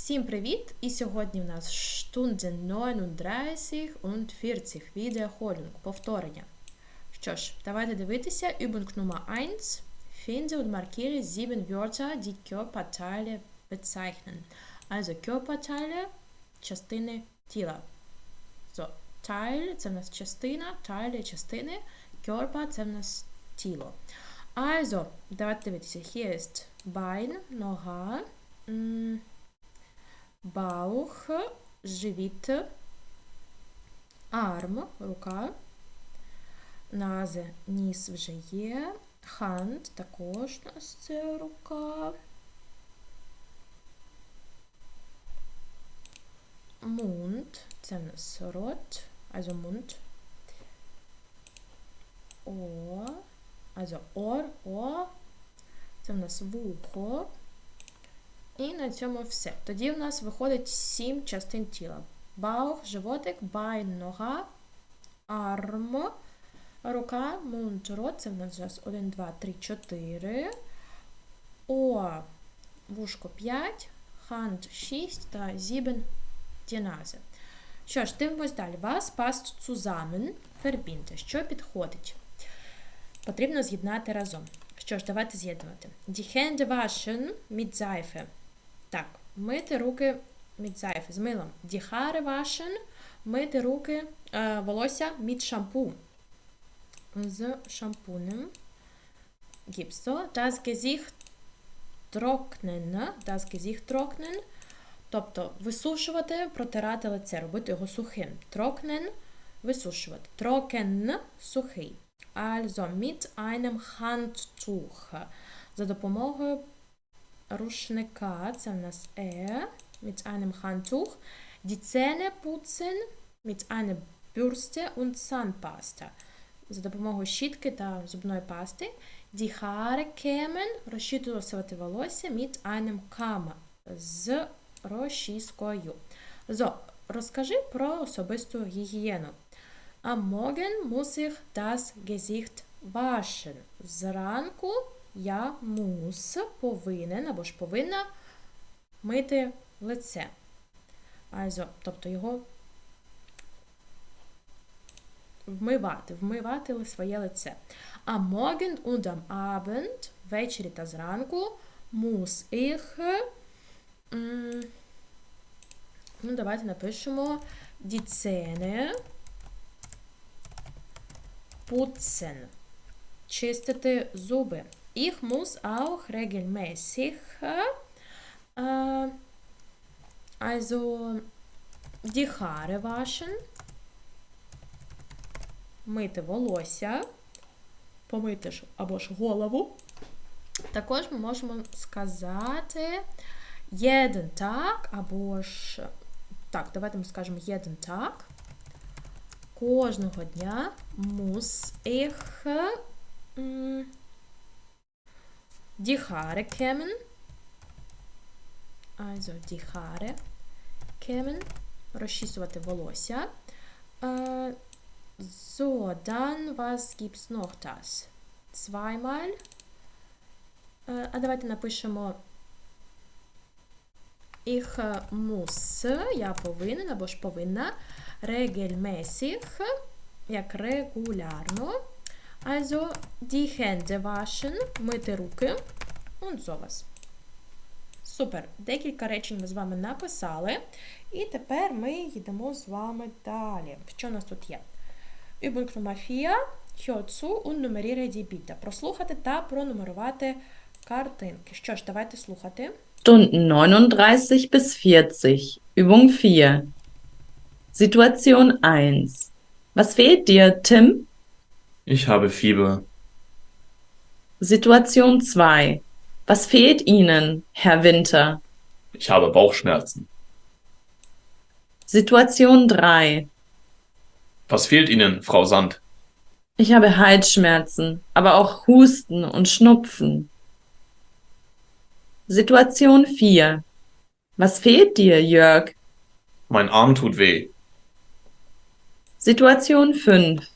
Всім привіт! І сьогодні в нас Stunde 39 und 40 Wiederholung, повторення. Що ж, давайте дивитися. Übung Nummer 1. Finde und markiere sieben Wörter, die Körperteile bezeichnen. Also Körperteile – частини тіла. So, Teil – це в нас частина, Teile – частини, Körper – це в нас тіло. Also, давайте дивитися. Hier ist Bein, нога, м, Баух, живіт, арм, рука, назе, ніс вже є, ханд також у нас це рука. Мунд, це в нас рот, also Mund. О, also Ор, О, це в нас вухо. І на цьому все. Тоді в нас виходить сім частин тіла. Баух, животик, байн, нога, арм, рука, мунд, рот. Це в нас зараз 1, 2, 3, 4. О, вушко 5, ханд 6 та зібен дінази. Що ж, дивимось далі. Was passt zusammen? Verbinde. Що підходить? Потрібно з'єднати разом. Що ж, давайте з'єднувати. Die Hände waschen mit Seife. Так, мити руки Seife, з милом. Haare waschen, мити руки, е, волосся mit шампу. З шампунем. So. Das Gesicht trocknen. Das Gesicht trocknen. Тобто висушувати, протирати лице, робити його сухим. Trocknen – висушувати. Trocken – сухий. Also mit einem Handtuch. За допомогою рушника, це в нас е, mit einem Handtuch. Die Zähne putzen mit einer Bürste und Zahnpasta. За допомогою щітки та зубної пасти. Die Haare kämen, розчісувати волосся mit einem Kamm. З розчіскою. So, розкажи про особисту гігієну. Am Morgen muss ich das Gesicht waschen. Зранку я muss, повинен або ж повинна мити лице. Also, тобто його вмивати, вмивати своє лице. Am Morgen und am Abend, ввечері та зранку, muss ich, ну, давайте напишемо die Zähne putzen. Чистити зуби. Ich muss auch regelmäßig äh, also die Haare waschen. Мити волосся. Помити ж або ж голову. Також ми можемо сказати jeden Tag або ж так, давайте ми скажемо jeden Tag. Кожного дня muss ich die Haare kämmen. Also die Haare kämmen. Розчісувати волосся. Äh, so, dann, was gibt's noch das? Zweimal. Äh, а давайте напишемо Ich äh, muss, я повинен або ж повинна, regelmäßig, як регулярно. Also, die Hände waschen, мити руки, und sowas. Супер. Декілька речень ми з вами написали. І тепер ми йдемо з вами далі. Що у нас тут є? Übung Nummer 4. Hör und nummeriere die Bilder. Прослухати та пронумерувати картинки. Що ж, давайте слухати. Stunden 39 bis 40. Übung 4. Situation 1. Was fehlt dir, Tim? Ich habe Fieber. Situation 2. Was fehlt Ihnen, Herr Winter? Ich habe Bauchschmerzen. Situation 3. Was fehlt Ihnen, Frau Sand? Ich habe Halsschmerzen, aber auch Husten und Schnupfen. Situation 4. Was fehlt dir, Jörg? Mein Arm tut weh. Situation 5.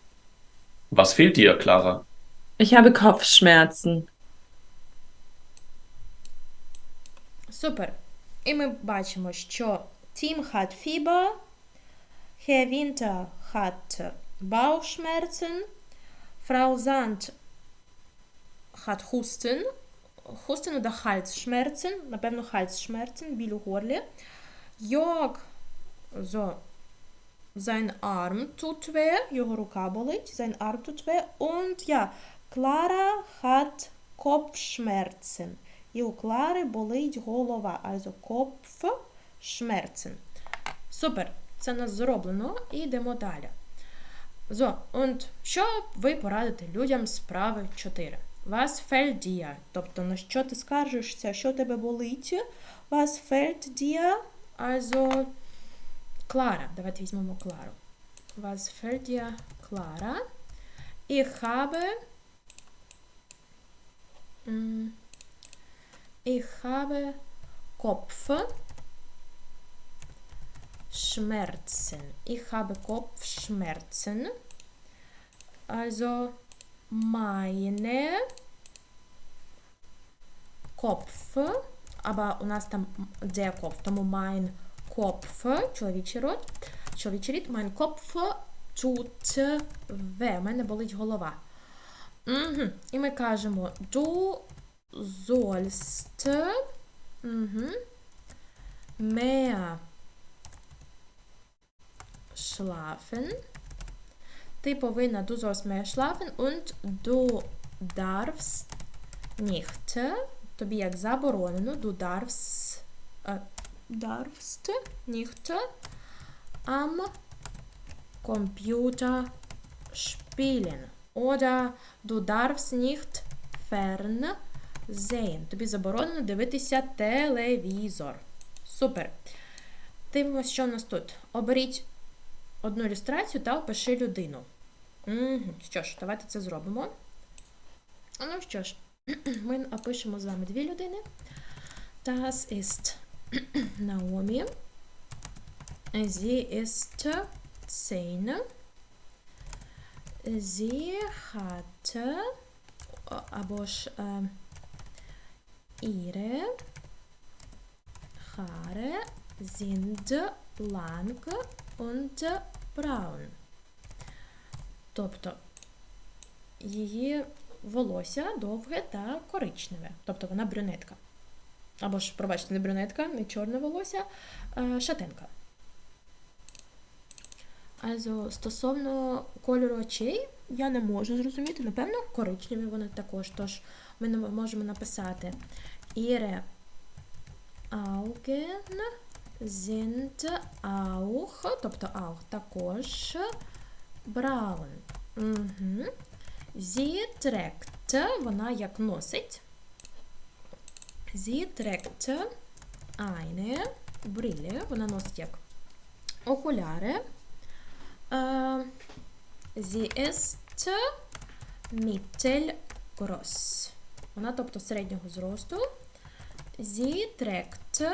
Was fehlt dir, Clara? Ich habe Kopfschmerzen. Супер. І ми бачимо, що Tim hat Fieber, Herr Winter hat Bauchschmerzen, Frau Sand hat Husten, Husten oder Halsschmerzen, напевно, Halsschmerzen, біль у горлі. Jörg, so, sein Arm tut weh, його рука болить, sein Arm tut weh. Und ja, Clara hat Kopfschmerzen. І у Клари болить голова, also Kopfschmerzen. Супер, це нас зроблено. І йдемо далі. So, und що ви порадите людям справи 4? Was fällt dir? Тобто, на що ти скаржишся, що тебе болить? Was fällt dir? Also, Клара. Давайте візьмемо Клару. Was dir, Clara? Ich habe Ich habe Kopf Schmerzen. Ich habe Kopfschmerzen. Also meine Kopf, aber у нас там der Kopf, тому mein Kopf, чоловічий род, чоловічий рід, mein Kopf tut weh, мене болить голова. Угу. І ми кажемо du sollst угу, mehr schlafen. Ти повинна du sollst mehr schlafen und du darfst nicht. Тобі як заборонено, du darfst, äh, darfst nicht am Computer spielen. Oder du darfst nicht fernsehen. Тобі заборонено дивитися телевізор. Супер. Дивимося, що в нас тут. Оберіть одну ілюстрацію та опиши людину. Угу. Що ж, давайте це зробимо. Ну що ж, ми опишемо з вами дві людини. Das ist Naomi. Sie ist 10. Sie hatte або ж ihre Haare sind lang und braun. Тобто її волосся довге та коричневе. Тобто вона брюнетка. Або ж, пробачте, не брюнетка, не чорне волосся, а шатенка. Also, стосовно кольору очей, я не можу зрозуміти. Напевно, коричневі вони також. Тож ми можемо написати Ihre Augen sind auch, тобто auch також braun. Угу. Sie trägt, вона як носить. Sie trägt eine Brille, вона носить як окуляри. Äh, sie ist mittelgroß. Вона, тобто, середнього зросту. Sie trägt,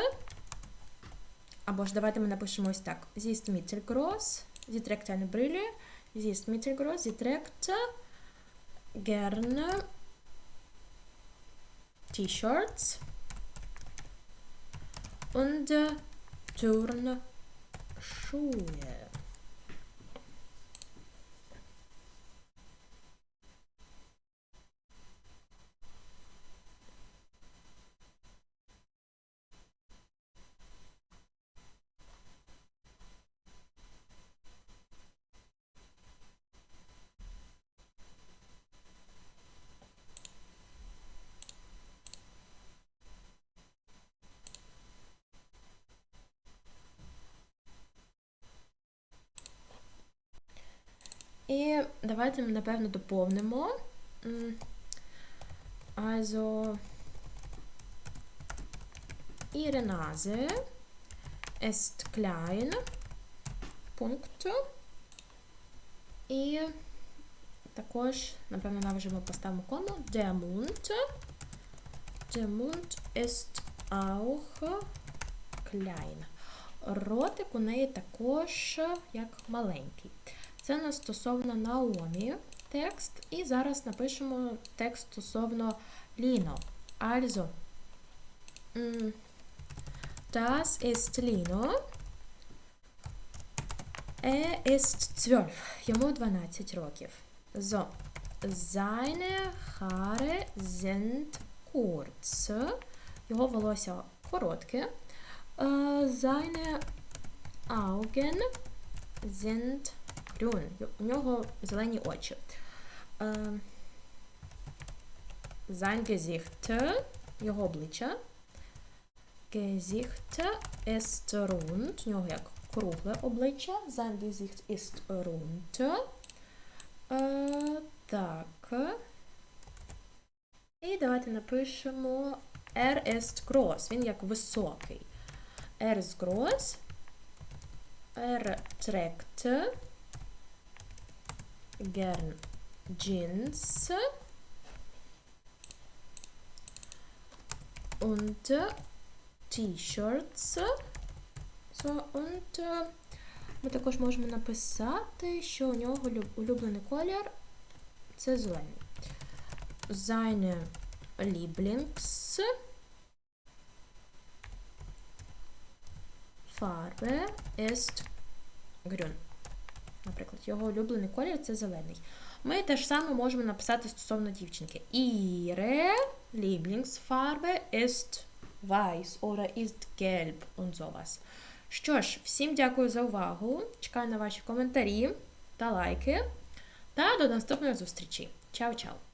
або ж давайте ми напишемо ось так. Sie ist mittelgroß. Sie trägt eine Brille. Sie ist mittelgroß. Sie trägt gerne T-Shirts und äh, Turnschuhe. І давайте ми, напевно, доповнимо. Ihre Nase ist klein. Пункт. І також, напевно, наважимо поставимо кому. Der Mund. Der Mund ist auch klein. Ротик у неї також як маленький. Це нас стосовно Наомі текст. І зараз напишемо текст стосовно Ліно. Also, Das ist Lino. Er ist 12. Йому 12 років. So. Seine Haare sind kurz. Його волосся коротке. Seine Augen sind grün. У нього зелені очі. Е, Sein Gesicht, його обличчя. Gesicht ist rund. У нього як кругле обличчя. Sein Gesicht ist rund. Е, так. І давайте напишемо Er ist groß. Він як високий. Er ist groß. Er trägt gern Jeans und T-shirts. So, und е, ми також можемо написати, що у нього улюблений колір це зелений. Seine Lieblings Farbe ist grün. Наприклад, його улюблений колір це зелений. Ми те ж саме можемо написати стосовно дівчинки. Ihre Lieblingsfarbe ist weiß oder ist gelb und sowas. Що ж, всім дякую за увагу. Чекаю на ваші коментарі та лайки. Та до наступної зустрічі. Чао-чао!